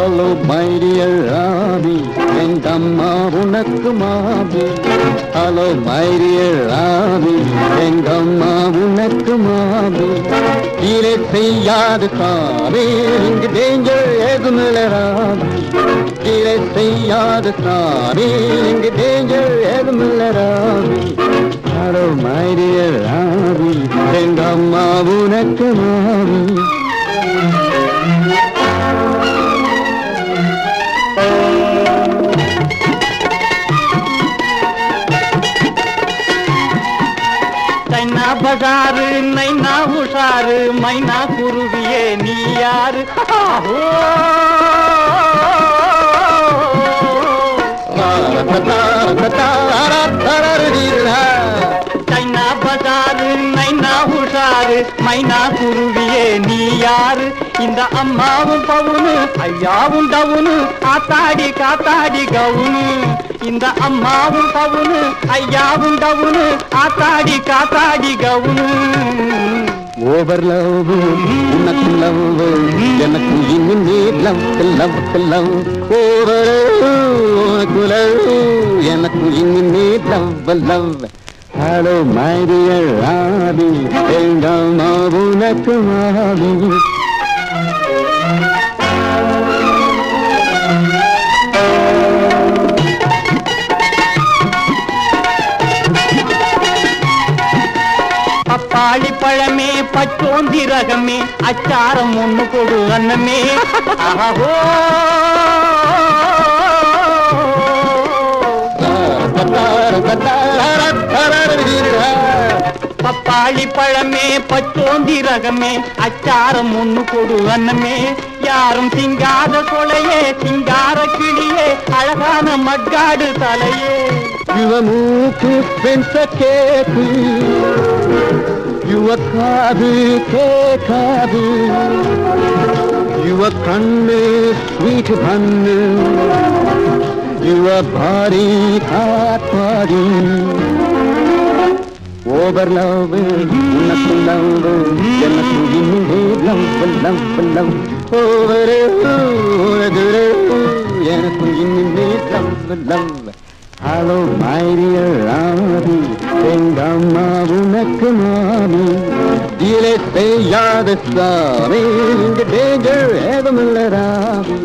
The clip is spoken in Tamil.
ஹலோ மைடியர் ராவி எங்க அம்மா உனக்கு மாவி ஹலோ மைடியர் ராவி எங்க அம்மா உனக்கு மாவி கீழே செய்யாது தாவே இங்கு டேஞ்சர் எதுமில்ல ராவி கீழே செய்யாது தாவே இங்கு டேஞ்சர் எதுமில்ல ராவி ஹலோ மைடியர் பஜாரு நைனா உஷாரு மைனா குருவியே நீ யாரு? மைனா குருவியே நீ யாரு? இந்த அம்மாவும் பவுனு ஐயாவும் டவுனு காத்தாடி காத்தாடி கவுனு. இந்த அம்மாவும் பவுனு ஐயாவும் டவுனு காத்தாடி காத்தாடி கவுனு. ஓவர் லவ் உனக்கு லவ் எனக்கு இன்னும் நீ லவ் லவ் லவ் ஓவர் உனக்கு லவ் எனக்கு இன்னும் நீ love love hello my dear ஆபி உனக்கு மாபி பப்பாளி பழமே பச்சோந்தி ரகமே அச்சாரம் ஒண்ணு கொடு அன்னமே. ஆஹோ பப்பாளி பழமே பச்சோந்தி ரகமே அச்சாரம் ஒண்ணு கொடு அன்னமே. யாரும் திங்காத கொலையே சிங்கார கிளியே அழகான மட்காடு தலையே. யுவ மூக்கு பெண்ச கேக்கு யுவ காது கேட்காது யுவ கண்ணு ஸ்வீட் பண்ணு யுவ பாரி காப்பாடி ஓவர் லவ் உனக்கு லவ் எனக்கு இன்னும் லவ் லவ் லவ் ஓவர் எனக்கு இன்னும் love love hello my dear ராமதி எங்க அம்மா உனக்கு மாமி. இலை செய்யாத சாமி இங்க டேஞ்சர் ஏதுமில்ல ராமி.